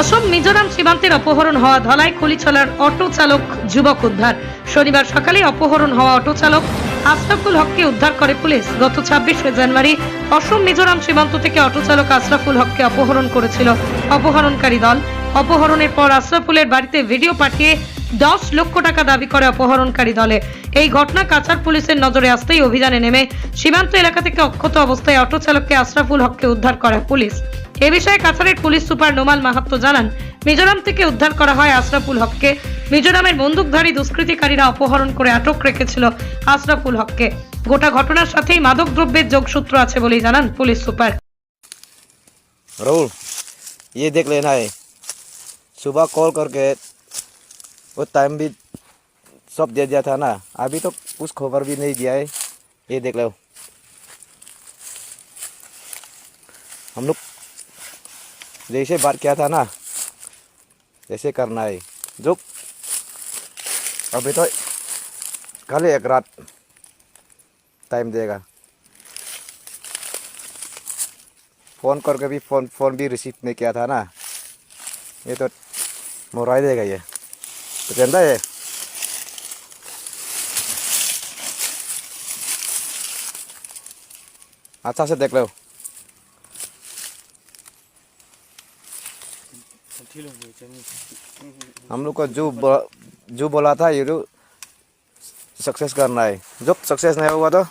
অসম মিজোরাম সীমান্তের অপহরণ হওয়া ধলাই খলিছলার অটো চালক যুবক উদ্ধার। শনিবার সকালে অপহরণ হওয়া অটো চালক আশরাফুল হককে উদ্ধার করে পুলিশ। গত ছাব্বিশে জানুয়ারি অসম মিজোরাম সীমান্ত থেকে অটো চালক আশরাফুল হককে অপহরণ করেছিল। অপহরণকারী দল অপহরণের পর আশরাফুলের বাড়িতে ভিডিও পাঠিয়ে দশ লক্ষ টাকা দাবি করে অপহরণকারী দলে। এই ঘটনা কাছাড় পুলিশের নজরে আসতেই অভিযানে নেমে সীমান্ত এলাকা থেকে অক্ষত অবস্থায় অটো চালককে আশরাফুল হককে উদ্ধার করে পুলিশ। এ বিষয়ে কাছাড়ের পুলিশ সুপার নোমাল মাহাত্ম জানান মিজোরাম থেকে উদ্ধার করা হয় আশরাফুল হককে মিজোরামের বন্দুকধারী দুষ্কৃতিকারীরা অপহরণ করে আটক রেখেছিল আশরাফুল হককে গোটা ঘটনার সাথেই মাদক দ্রব্যের যোগসূত্র আছে বলেই জানান পুলিশ সুপার राहुल ये देख लेना है सुबह कॉल करके वो टाइम भी सब दे दिया था ना अभी तो कुछ खबर भी नहीं दिया है ये देख लो हम लोग जैसे बात किया था ना ऐसे करना है। जो अभी तो कल एक रात टाइम देगा। फ़ोन करके भी, फ़ोन फ़ोन भी रिसीव नहीं किया था ना। ये तो मोरा देगा ये। तो कहता है अच्छा से देख लो। हम लोग का जो बोला, जो बोला था ये तो सक्सेस करना है। जो सक्सेस नहीं होगा तो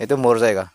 ये तो मर जाएगा।